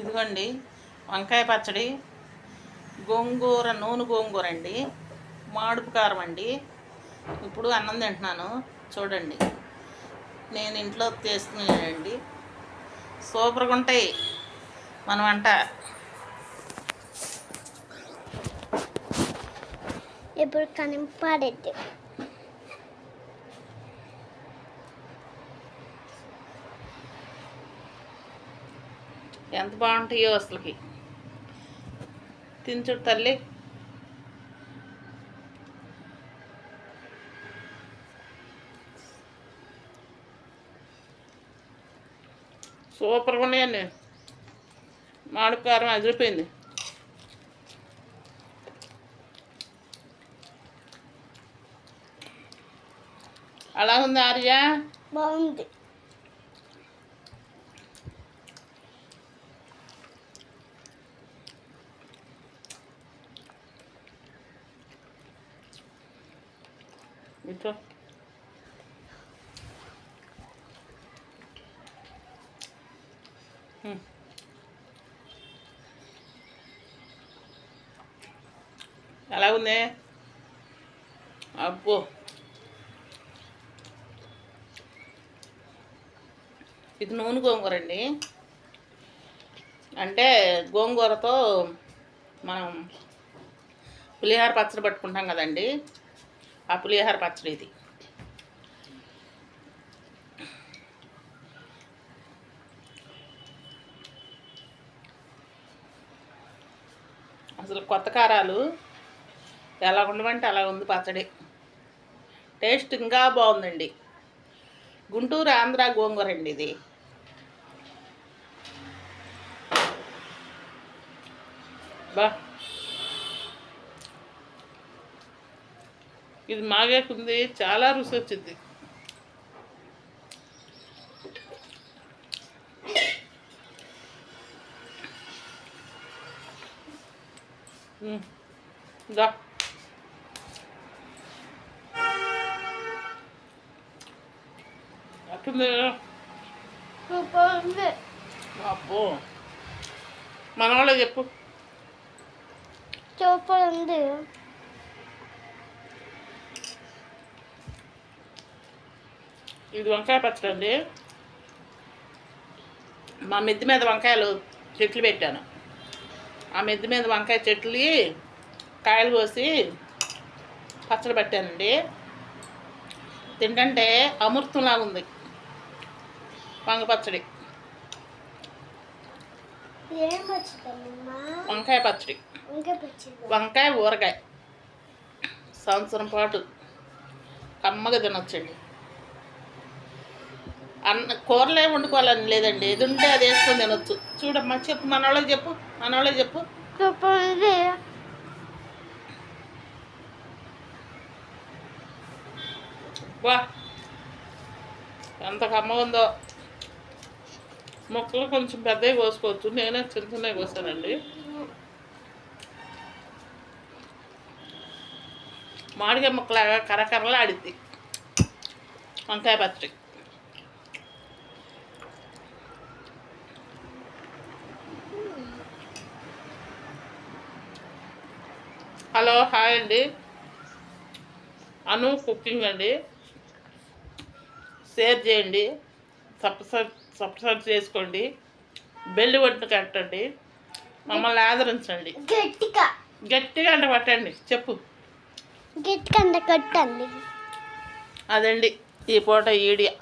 ఇదిగోండి వంకాయ పచ్చడి గోంగూర నూనె గోంగూర అండి మాడుపు కారం అండి. ఇప్పుడు అన్నం తింటున్నాను చూడండి. నేను ఇంట్లో చేస్తున్నానండి. సూపర్గా ఉంటాయి మన వంట. ఇప్పుడు కనిపాడద్దు. ఎంత బాగుంటాయో అసలుకి. తినచుడు తల్లి. సూపర్గా ఉన్నాయండి మామిడి కారం అదిరిపోయింది. అలా ఉంది ఆర్య? బాగుంది. ఇటు hm. ఎలా ఉంది? అబ్బో. ఇది నూనె గోంగూర అండి. అంటే గోంగూరతో మనం పులిహార పచ్చడి పట్టుకుంటాం కదండి. ఆ పులిహార పచ్చడి ఇది. అసలు కొత్త కారాలు ఎలా ఉండమంటే అలా ఉంది పచ్చడి. టేస్ట్ ఇంకా బాగుందండి. గుంటూరు ఆంధ్ర గోంగూర అండి ఇది. బా. ఇది మాగేకుంది చాలా రుచి వచ్చింది. దా. అట్టుంది. అబ్బో. మన వాళ్ళే చెప్పు. సూపర్ ఇది వంకాయ పచ్చడి అండి. మా మిద్ది మీద వంకాయలు చెట్లు పెట్టాను. ఆ మిద్ది మీద వంకాయ చెట్లు కాయలు కోసి పచ్చడి పెట్టానండి. తింటంటే అమృతంలాగా ఉంది. వంగ పచ్చడి. వంకాయ పచ్చడి. వంకాయ ఊరగాయ. సంవత్సరం పాటు కమ్మగా తినొచ్చండి. అన్న కూరలే వండుకోవాలని లేదండి. ఏది ఉంటే అది వేసుకొని తినొచ్చు. చూడమ్మా చెప్పు మన వాళ్ళకి చెప్పు మన వాళ్ళకి చెప్పు. వా. ఎంత కమ్మ ఉందో. మొక్కలు కొంచెం పెద్దవి కోసుకోవచ్చు. నేనే చిన్న చిన్నవి కోసానండి. మామిడికాయ ముక్కలాగా కరకరలా ఆడిద్ది వంకాయ పచ్చడి. హలో హాయ్ అండి. అను కుకింగ్ అండి. షేర్ చేయండి. సబ్స్క్రైబ్ సబ్స్క్రైబ్ చేసుకోండి. బెల్లి ఒట్టు కట్టండి. మమ్మల్ని ఆదరించండి. గట్టిగా. గట్టిగా అంటే పట్టండి. చెప్పు. గట్టిగా అంత కట్టండి. అదండి. ఈ పూట ఈడియా